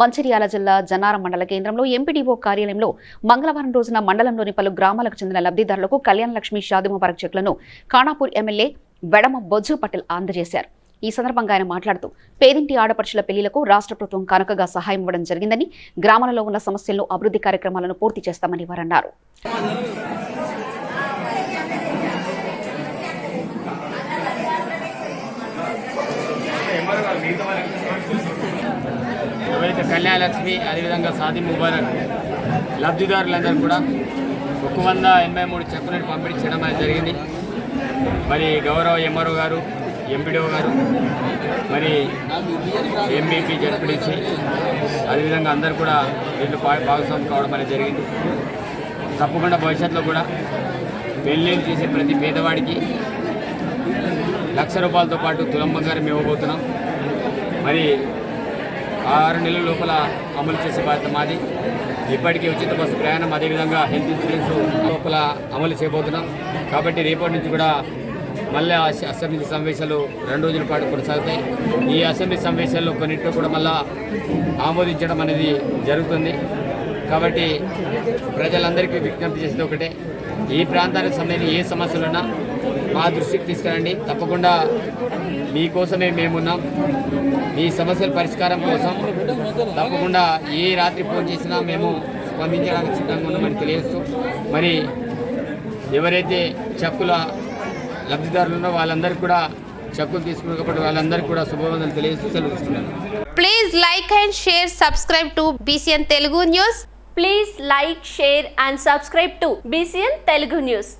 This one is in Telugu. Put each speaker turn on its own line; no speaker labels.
మంచిర్యాల జిల్లా జనారం మండల కేంద్రంలో ఎంపీడీఓ కార్యాలయంలో మంగళవారం రోజున మండలంలోని పలు గ్రామాలకు చెందిన లబ్ధిదారులకు కళ్యాణ లక్ష్మి షాది ముబారక్ చెక్లను ఖానాపూర్ ఎమ్మెల్యే వెడమ బొజ్జు పటేల్ అందజేశారు. ఈ సందర్భంగా ఆయన మాట్లాడుతూ పేదింటి ఆడపడుచుల పెళ్ళిలకు రాష్ట్ర ప్రభుత్వం కనుకగా సహాయం ఇవ్వడం జరిగిందని గ్రామాలలో ఉన్న సమస్యలను అభివృద్ధి కార్యక్రమాలను పూర్తి చేస్తామని వారన్నారు.
కన్యాలక్ష్మి అదేవిధంగా సాది ముబారక్ లబ్ధిదారులందరూ కూడా ఒక వంద ఎనభై మూడు చెక్కులను పంపిణీ చేయడం అనేది జరిగింది. మరి గౌరవ ఎంఆర్ఓ గారు ఎంపీడీఓ గారు మరి ఎంబీపీ జడ్పీడీసీ అదేవిధంగా అందరూ కూడా దీంట్లో భా- భాగస్వామి కావడం అనేది జరిగింది. తప్పకుండా భవిష్యత్తులో కూడా పెళ్ళిళ్ళు చేసే ప్రతి పేదవాడికి లక్ష రూపాయలతో పాటు తులం బంగారం ఇవ్వబోతున్నాం. మరి ఆరు నెలల లోపల అమలు చేసే బాధ్యత మాది. ఇప్పటికీ ఉచిత బస్సు ప్రయాణం అదేవిధంగా హెల్త్ ఇన్సూరెన్స్ లోపల అమలు చేయబోతున్నాం. కాబట్టి రేపటి నుంచి కూడా మళ్ళీ అసెంబ్లీ సమావేశాలు రెండు రోజుల పాటు కొనసాగుతాయి. ఈ అసెంబ్లీ సమావేశాల్లో కొన్నింటిలో కూడా మళ్ళీ ఆమోదించడం అనేది జరుగుతుంది. కాబట్టి ప్రజలందరికీ విజ్ఞప్తి చేసేది ఒకటే. ఈ ప్రాంతానికి సంబంధించిన ఏ సమస్యలున్నా మా దృష్టికి తీసుకురండి. తప్పకుండా మీకోసమే మేమున్నాం. మీ సమస్యల పరిష్కారం కోసం తప్పకుండా ఏ రాత్రి ఫోన్ చేసినా మేము స్పందించడానికి సిద్ధంగా ఉన్నామని తెలియజేస్తూ మరి ఎవరైతే చెక్కుల లబ్ధిదారులు ఉన్నారో వాళ్ళందరికీ కూడా చెక్కులు తీసుకున్నారు వాళ్ళందరికీ కూడా శుభవందనలు తెలియజేస్తూ సెలవు
please like and share subscribe to BCN Telugu news
please like share and subscribe to BCN Telugu news